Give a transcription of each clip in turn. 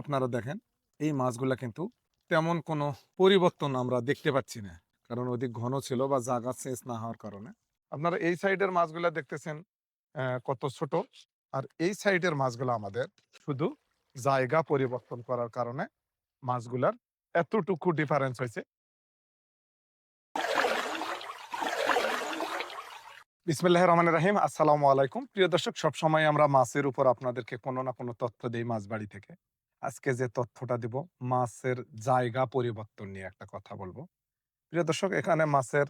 আপনারা দেখেন, এই মাছগুলা কিন্তু তেমন কোনো পরিবর্তন আমরা দেখতে পাচ্ছি না। কারণ অধিক ঘন ছিল বা জায়গা শেষ না হওয়ার কারণে। আপনারা এই সাইডের মাছগুলা দেখতেছেন কত ছোট। আর এই সাইডের মাছগুলো আমাদের শুধু জায়গা পরিবর্তন করার কারণে মাছগুলার এতটুকু ডিফারেন্স হয়েছে। বিসমিল্লাহ রহমান রাহিম। আসসালামু আলাইকুম। প্রিয় দর্শক, সবসময় আমরা মাছের উপর আপনাদেরকে কোনো না কোনো তথ্য দিই মাছ বাড়ি থেকে। আজকে যে তথ্যটা দিব, মাছের জায়গা পরিবর্তন নিয়ে একটা কথা বলব। প্রিয় দর্শক, এখানে মাছের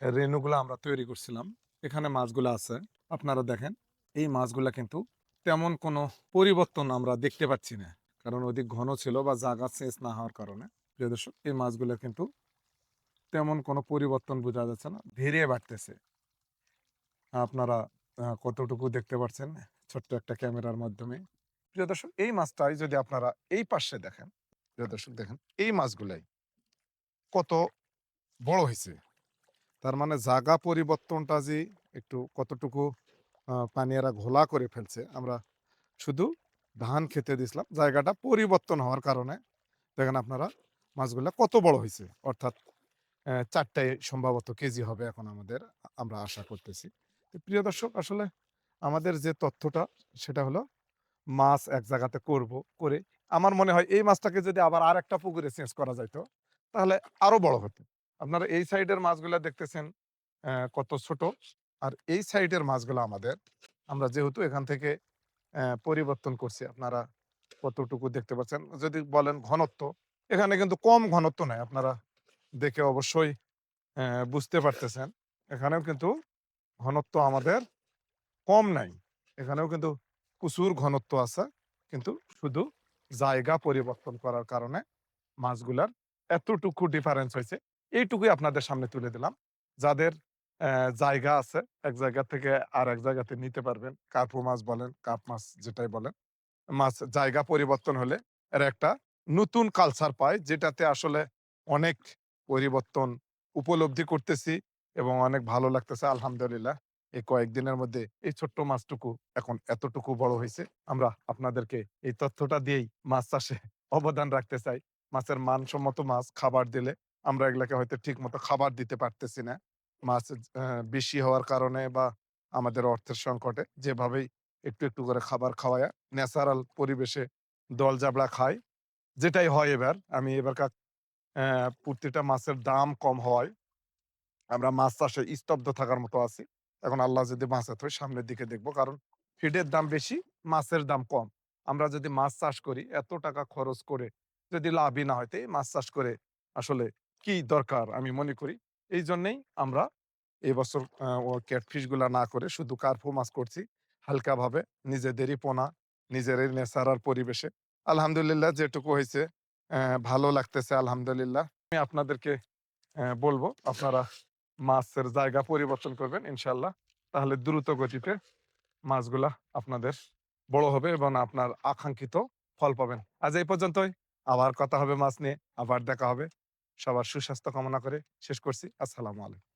রেণুগুলো আমরা তৈরি করছিলাম। এখানে মাছগুলো আছে। আপনারা দেখেন, এই মাছগুলো কিন্তু তেমন কোনো পরিবর্তন আমরা দেখতে পাচ্ছি না। কারণ অধিক ঘন ছিল বা জায়গা শেষ না হওয়ার কারণে। প্রিয় দর্শক, এই মাছগুলো কিন্তু তেমন কোনো পরিবর্তন বোঝা যাচ্ছে না, ধীরে বাড়তেছে। আপনারা কতটুকু দেখতে পাচ্ছেন ছোট্ট একটা ক্যামেরার মাধ্যমে। প্রিয় দর্শক এই মাছটাই যদি আপনারা এই পাশে দেখেন প্রিয় দর্শক দেখেন এই মাছগুলাই কত বড় হয়েছে তার মানে জায়গা পরিবর্তনটা যে একটু কতটুকু আহ, পানিয়ারা ঘোলা করে ফেলছে আমরা শুধু ধান খেতে দিছিলাম জায়গাটা পরিবর্তন হওয়ার কারণে দেখেন আপনারা মাছগুলো কত বড় হয়েছে অর্থাৎ চারটায় সম্ভবত কেজি হবে এখন আমাদের আমরা আশা করতেছি। প্রিয় দর্শক আসলে আমাদের যে তথ্যটা সেটা হলো মাছ এক জায়গাতে করব, করে। আমার মনে হয় এই মাছটাকে যদি আবার আর একটা পুকুরে চেঞ্জ করা যাইতো, তাহলে আরও বড় হতো। আপনারা এই সাইডের মাছগুলা দেখতেছেন কত ছোট। আর এই সাইডের মাছগুলো আমাদের, আমরা যেহেতু এখান থেকে পরিবর্তন করছি, আপনারা কতটুকু দেখতে পাচ্ছেন। যদি বলেন ঘনত্ব, এখানে কিন্তু কম ঘনত্ব নাই, আপনারা দেখে অবশ্যই বুঝতে পারতেছেন। এখানেও কিন্তু ঘনত্ব আমাদের কম নাই। এখানেও কিন্তু প্রচুর ঘনত্ব আছে। কিন্তু শুধু জায়গা পরিবর্তন করার কারণে মাছগুলার এতটুকু ডিফারেন্স হয়েছে। এইটুকুই আপনাদের সামনে তুলে দিলাম। যাদের জায়গা আছে, এক জায়গা থেকে আর এক জায়গাতে নিতে পারবেন। কার্পু মাছ বলেন, কাপ মাছ যেটাই বলেন। মাছ, জায়গা পরিবর্তন হলে এর একটা নতুন কালচার পায়, যেটাতে আসলে অনেক পরিবর্তন উপলব্ধি করতেছি এবং অনেক ভালো লাগতেছে, আলহামদুলিল্লাহ। এই কয়েকদিনের মধ্যে এই ছোট্ট মাছটুকু এখন এতটুকু বড় হয়েছে আমরা আপনাদেরকে এই তথ্যটা দিয়েই মাছ চাষে অবদান রাখতে চাই। মাছের মানসম্মত মাছ খাবার দিলে আমরা এগুলাকে হয়তো ঠিক মতো খাবার দিতে পারতেছি না। মাছ বেশি হওয়ার কারণে বা আমাদের অর্থের সংকটে যেভাবেই একটু একটু করে খাবার খাওয়ায় ন্যাচারাল পরিবেশে দল জাবড়া খায়, যেটাই হয় এবার। আমি এবার কাক প্রতিটা মাছের দাম কম হওয়ায় আমরা মাছ চাষে স্তব্ধ থাকার মতো আছি। এখন আল্লাহ যদি মাছ এত সামনের দিকে দেখব। কারণ ফিডের দাম বেশি, মাছের দাম কম। আমরা যদি মাছ চাষ করি, এত টাকা খরচ করে যদি লাভই না হয়, তো মাছ চাষ করে আসলে কি দরকার আমি মনে করি? এই জন্যেই আমরা এই বছর ক্যাটফিশগুলা না করে শুধু কার্পু মাছ করছি। হালকা ভাবে নিজেদেরই পোনা, নিজেরই নেচারার পরিবেশে। আলহামদুলিল্লাহ যেটুকু হয়েছে ভালো লাগতেছে আলহামদুলিল্লাহ। আমি আপনাদেরকে বলব, আপনারা মাছের জায়গা পরিবর্তন করবেন, ইনশাল্লাহ। তাহলে দ্রুত গতিতে মাছগুলা আপনাদের বড় হবে এবং আপনার আকাঙ্ক্ষিত ফল পাবেন। আজ এই পর্যন্তই। আবার কথা হবে মাছ নিয়ে। আবার দেখা হবে। সবার সুস্বাস্থ্য কামনা করে শেষ করছি। আসসালামু আলাইকুম।